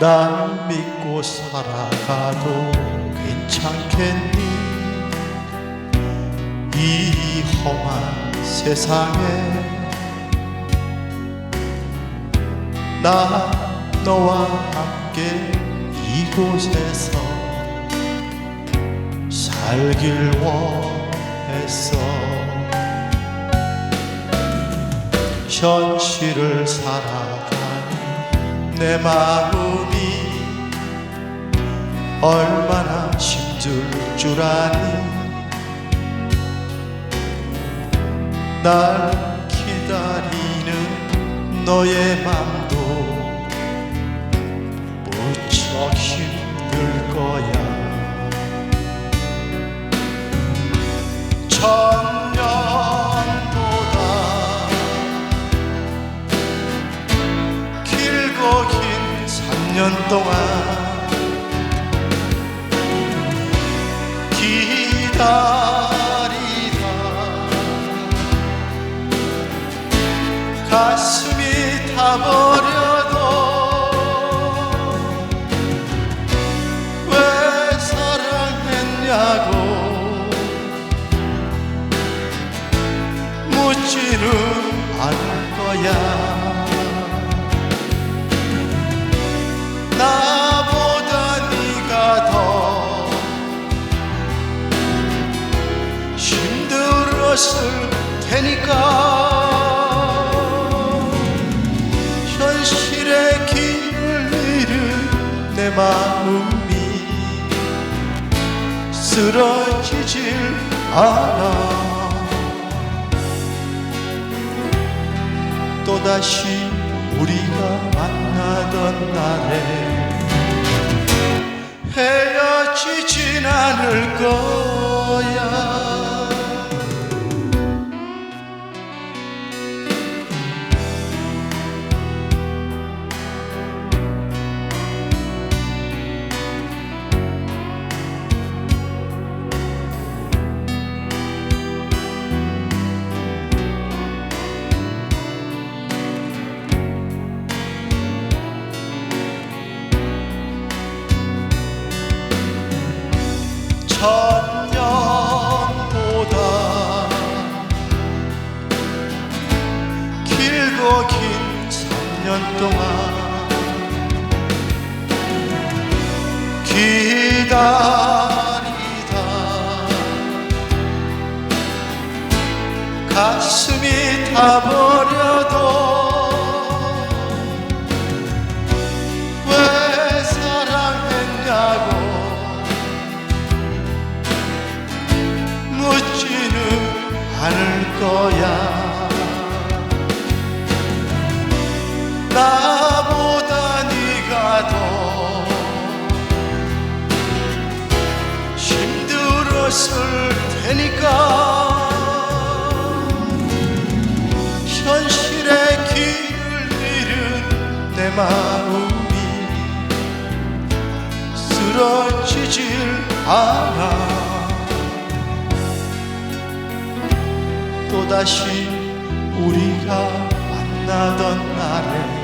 날 믿고 살아가도 괜찮겠니? 이 험한 세상에 나 너와 함께 이곳에서 살길 원했어. 현실을 살아가는 내 마음이 얼마나 힘들 줄 아니? 날 기다리는 너의 맘도 무척 힘들 거야. 천년보다 길고 긴 3년 동안 기다리다. 가슴이 타버려도 왜 사랑했냐고 묻지는 않을 거야 힘들었을 테니까. 현실의 길을 잃은 내 마음이 쓰러지질 않아. 또다시 우리가 만나던 날에 헤어지진 않을 거 년 동안 기다리다. 가슴이 타버려도 묻지는 않을 거야 힘들었을 테니까. 현실의 길을 잃은 내 마음이 쓰러지질 않아. 또다시 우리가 만나던 날에